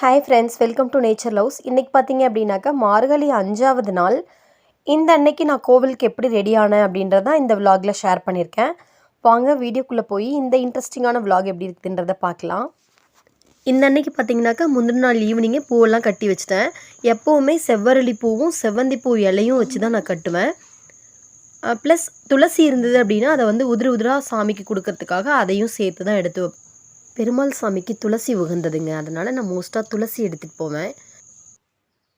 Hi friends welcome to nature loves இன்றைக்கி பார்த்தீங்க அப்படின்னாக்கா மார்கழி அஞ்சாவது நாள். இந்த அன்னைக்கு நான் கோவிலுக்கு எப்படி ரெடி ஆனேன் அப்படின்றதான் இந்த விலாகில் ஷேர் பண்ணியிருக்கேன். வாங்க வீடியோக்குள்ளே போய் இந்த இன்ட்ரெஸ்டிங்கான விலாக் எப்படி இருக்குதுன்றத பார்க்கலாம். இந்த அன்னைக்கு பார்த்தீங்கன்னாக்கா முந்தின நாள் ஈவினிங்கே பூவெல்லாம் கட்டி வச்சிட்டேன். எப்போவுமே செவ்வரளி பூவும் செவ்வந்தி பூ இலையும் வச்சு தான் நான் கட்டுவேன். ப்ளஸ் துளசி இருந்தது அப்படின்னா அதை வந்து உதிர உதிராக சாமிக்கு கொடுக்கறதுக்காக அதையும் சேர்த்து தான் எடுத்து வைப்பேன். பெருமாள் சாமிக்கு துளசி உகந்ததுங்க. அதனால் நான் மோஸ்ட்டாக துளசி எடுத்துகிட்டு போவேன்.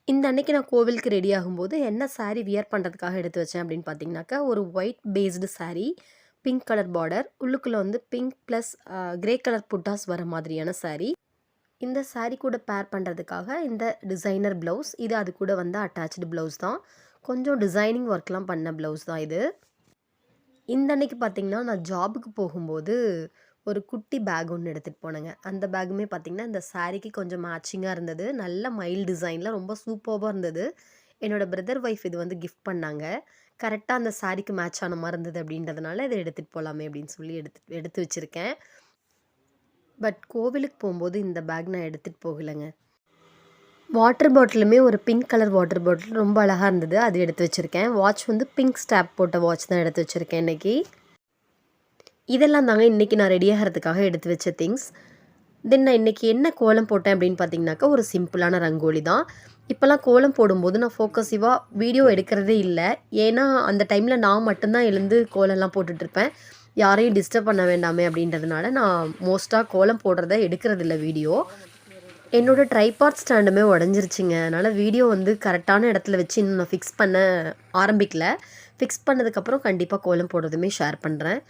இந்த அன்னைக்கு நான் கோவிலுக்கு ரெடி ஆகும்போது என்ன சாரீ வியர் பண்ணுறதுக்காக எடுத்து வச்சேன் அப்படின்னு பார்த்தீங்கன்னாக்கா ஒரு white based sari pink colour border உள்ளுக்குள்ளே வந்து பிங்க் ப்ளஸ் கிரே கலர் புட்டாஸ் வர மாதிரியான சாரீ இந்த சாரீ கூட பேர் பண்ணுறதுக்காக இந்த டிசைனர் ப்ளவுஸ் இது அது கூட வந்து அட்டாச்சு ப்ளவுஸ் தான். கொஞ்சம் டிசைனிங் ஒர்க்லாம் பண்ண ப்ளவுஸ் தான் இது. இந்த அன்னைக்கு பார்த்தீங்கன்னா நான் ஜாபுக்கு போகும்போது ஒரு குட்டி பேக் ஒன்று எடுத்துகிட்டு போனேங்க. அந்த பேக்குமே பார்த்தீங்கன்னா இந்த சாரீக்கு கொஞ்சம் மேட்சிங்காக இருந்தது. நல்ல மைல் டிசைனில் ரொம்ப சூப்பராக இருந்தது. என்னோடய பிரதர் ஒய்ஃப் இது வந்து கிஃப்ட் பண்ணாங்க. கரெக்டாக அந்த சாரீக்கு மேட்ச் ஆன மாதிரி இருந்தது அப்படின்றதுனால இதை எடுத்துகிட்டு போகலாமே அப்படின்னு சொல்லி எடுத்து எடுத்து வச்சுருக்கேன். பட் கோவிலுக்கு போகும்போது இந்த பேக் நான் எடுத்துகிட்டு போகலைங்க. வாட்டர் பாட்டிலுமே ஒரு பிங்க் கலர் வாட்டர் பாட்டில் ரொம்ப அழகாக இருந்தது. அது எடுத்து வச்சுருக்கேன். வாட்ச் வந்து பிங்க் ஸ்டாப் போட்ட வாட்ச் தான் எடுத்து வச்சுருக்கேன் இன்றைக்கி இதெல்லாம் தாங்க இன்றைக்கி நான் ரெடி ஆகிறதுக்காக எடுத்து வச்ச திங்ஸ் தென் நான் இன்றைக்கி என்ன கோலம் போட்டேன் அப்படின்னு பார்த்தீங்கன்னாக்கா ஒரு சிம்பிளான ரங்கோலி தான். இப்போல்லாம் கோலம் போடும்போது நான் ஃபோக்கஸிவாக வீடியோ எடுக்கிறதே இல்லை. ஏன்னா அந்த டைமில் நான் மட்டும்தான் எழுந்து கோலம்லாம் போட்டுட்ருப்பேன் யாரையும் டிஸ்டர்ப் பண்ண வேண்டாமே அப்படின்றதுனால நான் மோஸ்ட்டாக கோலம் போடுறத எடுக்கிறதில்ல வீடியோ என்னோடய ட்ரைபாட் ஸ்டாண்டுமே உடஞ்சிருச்சுங்க. அதனால் வீடியோ வந்து கரெக்டான இடத்துல வச்சு இன்னும் நான் ஃபிக்ஸ் பண்ண ஆரம்பிக்கல. ஃபிக்ஸ் பண்ணதுக்கப்புறம் கண்டிப்பாக கோலம் போடுறதுமே ஷேர் பண்ணுறேன்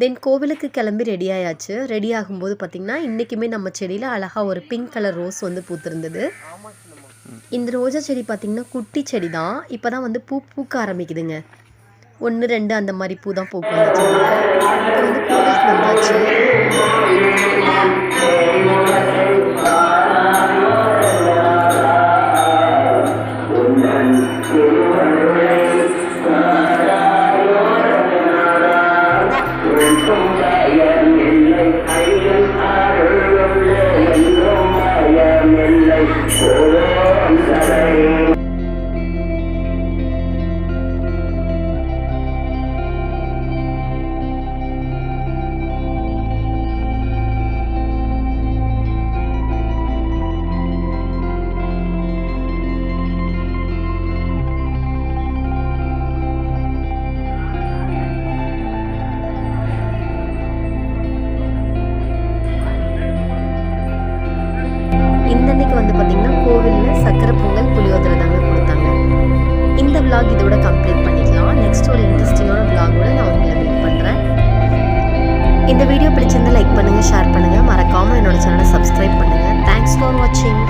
தென் கோவிலுக்கு கிளம்பி ரெடி ஆயாச்சு. ரெடி ஆகும்போது பார்த்திங்கன்னா இன்றைக்குமே நம்ம செடியில் அழகாக ஒரு பிங்க் கலர் ரோஸ் வந்து பூத்திருந்தது. இந்த ரோஜா செடி பார்த்திங்கன்னா குட்டி செடி தான் இப்போ தான் வந்து பூ பூக்க ஆரம்பிக்குதுங்க. ஒன்று ரெண்டு அந்த மாதிரி பூ தான் பூக்க இந்த இப்போ வந்து கோவிலுக்கு வந்தாச்சு. சக்கரை பொங்கல் புளியோதரை தாங்க கொடுத்தாங்க. இந்த vlog இதோட கம்ப்ளீட் பண்ணிக்கலாம். நெக்ஸ்ட் ஒரு இன்ட்ரெஸ்டிங்கான vlogோட நான் உங்களை மீட் பண்ணுறேன் இந்த வீடியோ பிடிச்சிருந்தா லைக் பண்ணுங்கள் ஷேர் பண்ணுங்கள் மறக்காமல் என்னோட சேனலை சப்ஸ்கிரைப் பண்ணுங்கள் தேங்க்ஸ் ஃபார் வாட்சிங்